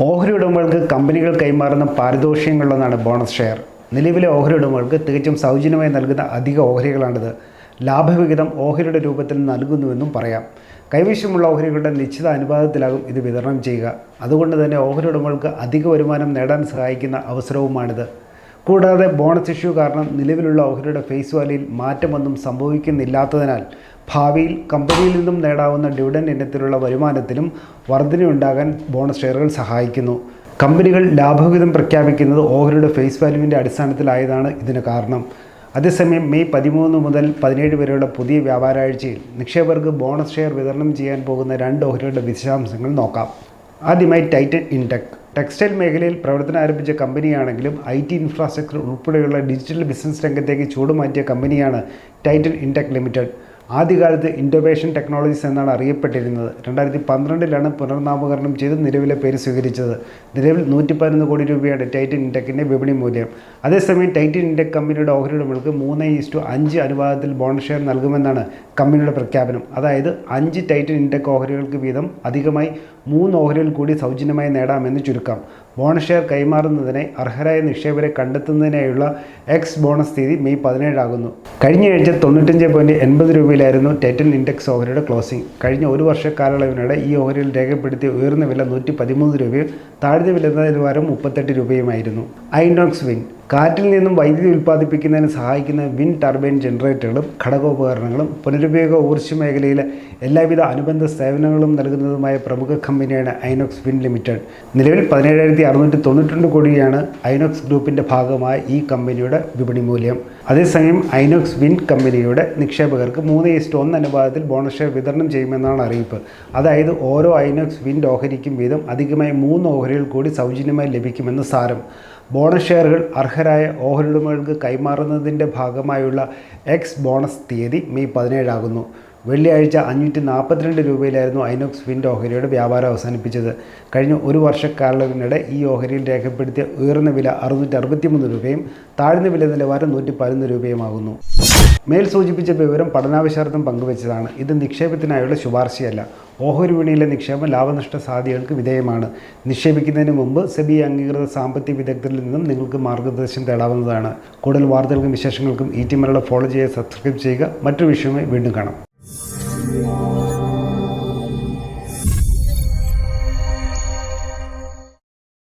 ഓഹരി ഉടമകൾക്ക് കമ്പനികൾ കൈമാറുന്ന പാരിതോഷികങ്ങളിലൊന്നാണ് ബോണസ് ഷെയർ. നിലവിലെ ഓഹരി ഉടമകൾക്ക് തികച്ചും സൗജന്യമായി നൽകുന്ന അധിക ഓഹരികളാണിത്. ലാഭവിഹിതം ഓഹരിയുടെ രൂപത്തിൽ നൽകുന്നുവെന്നും പറയാം. കൈവശമുള്ള ഓഹരികളുടെ നിശ്ചിത അനുപാതത്തിലാകും ഇത് വിതരണം ചെയ്യുക. അതുകൊണ്ട് തന്നെ ഓഹരി ഉടമകൾക്ക് അധിക വരുമാനം നേടാൻ സഹായിക്കുന്ന അവസരവുമാണിത്. കൂടാതെ ബോണസ് ഇഷ്യൂ കാരണം നിലവിലുള്ള ഓഹരിയുടെ ഫേസ് വാല്യൂയിൽ മാറ്റമൊന്നും സംഭവിക്കുന്നില്ലാത്തതിനാൽ ഭാവിയിൽ കമ്പനിയിൽ നിന്നും നേടാവുന്ന ഡിവിഡൻ ഇനത്തിലുള്ള വരുമാനത്തിലും വർധനയുണ്ടാകാൻ ബോണസ് ഷെയറുകൾ സഹായിക്കുന്നു. കമ്പനികൾ ലാഭവിഹിതം പ്രഖ്യാപിക്കുന്നത് ഓഹരിയുടെ ഫേസ് വാല്യൂവിന്റെ അടിസ്ഥാനത്തിലായതാണ് ഇതിന് കാരണം. അതേസമയം മെയ് പതിമൂന്ന് മുതൽ പതിനേഴ് വരെയുള്ള പുതിയ വ്യാപാരാഴ്ചയിൽ നിക്ഷേപകർക്ക് ബോണസ് ഷെയർ വിതരണം ചെയ്യാൻ പോകുന്ന രണ്ട് ഓഹരികളുടെ വിശദാംശങ്ങൾ നോക്കാം. ആദ്യമായി ടൈറ്റൻ ഇൻടെക്. ടെക്സ്റ്റൈൽ മേഖലയിൽ പ്രവർത്തനം ആരംഭിച്ച കമ്പനിയാണെങ്കിലും ഐ ടി ഇൻഫ്രാസ്ട്രക്ചർ ഉൾപ്പെടെയുള്ള ഡിജിറ്റൽ ബിസിനസ് രംഗത്തേക്ക് ചൂടുമാറ്റിയ കമ്പനിയാണ് ടൈറ്റൻ ഇൻടെക് ലിമിറ്റഡ്. ആദ്യകാലത്ത് ഇൻഡോവേഷൻ ടെക്നോളജീസ് എന്നാണ് അറിയപ്പെട്ടിരുന്നത്. രണ്ടായിരത്തി പന്ത്രണ്ടിലാണ് പുനർനാമകരണം ചെയ്ത് നിലവിലെ പേര് സ്വീകരിച്ചത്. നിലവിൽ നൂറ്റി പതിനൊന്ന് കോടി രൂപയാണ് ടൈറ്റൻ ഇൻടെക്കിന്റെ വിപണി മൂല്യം. അതേസമയം ടൈറ്റൻ ഇൻടെക് കമ്പനിയുടെ ഓഹരി ഉടമകൾക്ക് മൂന്ന് ഈസ്റ്റു അഞ്ച് അനുപാതത്തിൽ ബോണ്ട് ഷെയർ നൽകുമെന്നാണ് കമ്പനിയുടെ പ്രഖ്യാപനം. അതായത് അഞ്ച് ടൈറ്റൻ ഇൻടെക് ഓഹരികൾക്ക് വീതം അധികമായി മൂന്ന് ഓഹരികൾ കൂടി സൗജന്യമായി നേടാമെന്ന് ചുരുക്കം. ബോണസ് ഷെയർ കൈമാറുന്നതിനെ അർഹരായ നിക്ഷേപരെ കണ്ടെത്തുന്നതിനായുള്ള എക്സ് ബോണസ് തീയതി മെയ് പതിനേഴാകുന്നു കഴിഞ്ഞയാഴ്ച തൊണ്ണൂറ്റഞ്ച് പോയിന്റ് എൺപത് രൂപയിലായിരുന്നു ടെറ്റൻ ഇൻഡെക്സ് ഓഹരിയുടെ ക്ലോസിംഗ് കഴിഞ്ഞ ഒരു വർഷ കാലയളവിനിടെ ഈ ഓഹരിയിൽ രേഖപ്പെടുത്തിയ ഉയർന്ന വില നൂറ്റി പതിമൂന്ന് രൂപയും താഴ്ന്ന വില നിലവാരം മുപ്പത്തെട്ട് രൂപയുമായിരുന്നു. ഐനോക്സ് വിൻ കാറ്റിൽ നിന്നും വൈദ്യുതി ഉൽപ്പാദിപ്പിക്കുന്നതിന് സഹായിക്കുന്ന വിൻ ടർബൈൻ ജനറേറ്ററുകളും ഘടകോപകരണങ്ങളും പുനരുപയോഗ ഊർജ മേഖലയിലെ എല്ലാവിധ അനുബന്ധ സേവനങ്ങളും നൽകുന്നതുമായ പ്രമുഖ കമ്പനിയാണ് ഐനോക്സ് വിൻ ലിമിറ്റഡ്. നിലവിൽ പതിനേഴായിരത്തി അറുന്നൂറ്റി തൊണ്ണൂറ്റി കോടിയാണ് ഐനോക്സ് ഗ്രൂപ്പിന്റെ ഭാഗമായ ഈ കമ്പനിയുടെ വിപണി മൂല്യം. അതേസമയം ഐനോക്സ് വിൻ കമ്പനിയുടെ നിക്ഷേപകർക്ക് മൂന്ന് ഈസ്റ്റ് ഒന്ന് അനുപാതത്തിൽ ബോണസ് ഷെയർ വിതരണം ചെയ്യുമെന്നാണ് അറിയിപ്പ്. അതായത് ഓരോ ഐനോക്സ് വിൻഡ് ഓഹരിക്കും വീതം അധികമായി മൂന്ന് ഓഹരികൾ കൂടി സൗജന്യമായി ലഭിക്കുമെന്ന് സാരം. ബോണസ് ഷെയറുകൾ അർഹരായ ഓഹരിയുടമകൾക്ക് കൈമാറുന്നതിന്റെ ഭാഗമായുള്ള എക്സ് ബോണസ് തീയതി മെയ് പതിനേഴാകുന്നു. വെള്ളിയാഴ്ച അഞ്ഞൂറ്റി നാൽപ്പത്തിരണ്ട് രൂപയിലായിരുന്നു ഐനോക്സ് വിൻഡ് ഓഹരിയുടെ വ്യാപാരം അവസാനിപ്പിച്ചത്. കഴിഞ്ഞ ഒരു വർഷക്കാലത്തിനിടെ ഈ ഓഹരിയിൽ രേഖപ്പെടുത്തിയ ഉയർന്ന വില അറുന്നൂറ്റി അറുപത്തിമൂന്ന് രൂപയും താഴ്ന്ന വില നിലവാരം നൂറ്റി പതിനൊന്ന് രൂപയുമാകുന്നു. മേൽ സൂചിപ്പിച്ച വിവരം പഠനാവശ്യാർത്ഥം പങ്കുവച്ചതാണ്. ഇത് നിക്ഷേപത്തിനായുള്ള ശുപാർശയല്ല. ഓഹരി വിപണിയിലെ നിക്ഷേപം ലാഭനഷ്ട സാധ്യതകൾക്ക് വിധേയമാണ്. നിക്ഷേപിക്കുന്നതിന് മുമ്പ് സെബി അംഗീകൃത സാമ്പത്തിക വിദഗ്ധരിൽ നിന്നും നിങ്ങൾക്ക് മാർഗനിർദ്ദേശം തേടാവുന്നതാണ്. കൂടുതൽ വാർത്തകൾക്കും വിശേഷങ്ങൾക്കും ഈ ടി മലയാളം ഫോളോ ചെയ്യുക സബ്സ്ക്രൈബ് ചെയ്യുക. മറ്റു വിഷയവുമായി വീണ്ടും കാണാം. you.